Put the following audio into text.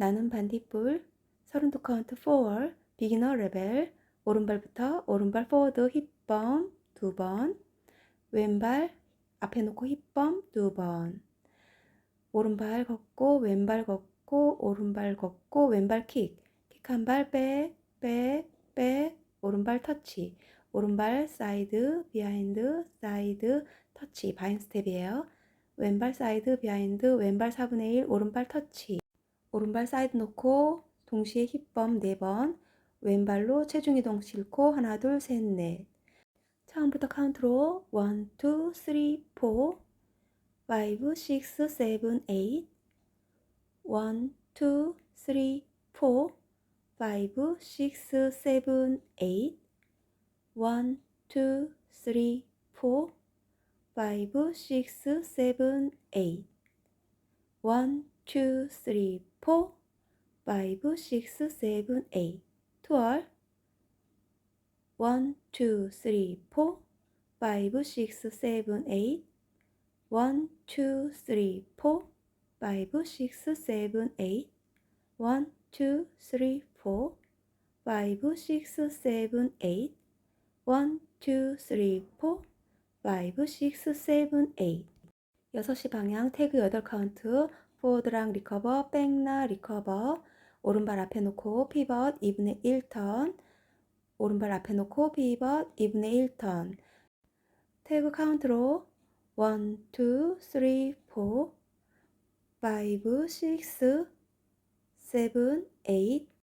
나는 반딧불 32 카운트 4 비기너 레벨 오른발부터 오른발 포워드 힙범 두 번 왼발 앞에 놓고 힙범 두 번. 오른발 걷고 왼발 걷고 오른발 걷고 왼발 킥 킥 한 발 백 백 백 오른발 터치. 오른발 사이드 비하인드 사이드 터치. 바인 스텝이에요. 왼발 사이드 비하인드 왼발 4분의 1 오른발 터치 오른발 사이드 놓고 동시에 힙범 4번 왼발로 체중 이동 싣고 하나 둘 셋 넷. 처음부터 카운트로 1, 2, 3, 4 5, 6, 7, 8 1, 2, 3, 4 5, 6, 7, 8 1, 2, 3, 4 5, 6, 7, 8 1, 2, 3, 4 5, 6, 7, 8 12 1, 2, 3, 4 5, 6, 7, 8 1, 2, 3, 4 5, 6, 7, 8 1, 2, 3, 4 5, 6, 7, 8 1, 2, 3, 4 5, 6, 7, 8 6시 방향 태그 8 카운트 포워드랑 리커버 백나 리커버 오른발 앞에 놓고 피벗 2분의 1턴 오른발 앞에 놓고 피벗 2분의 1턴 태그 카운트로 1, 2, 3, 4 5, 6, 7, 8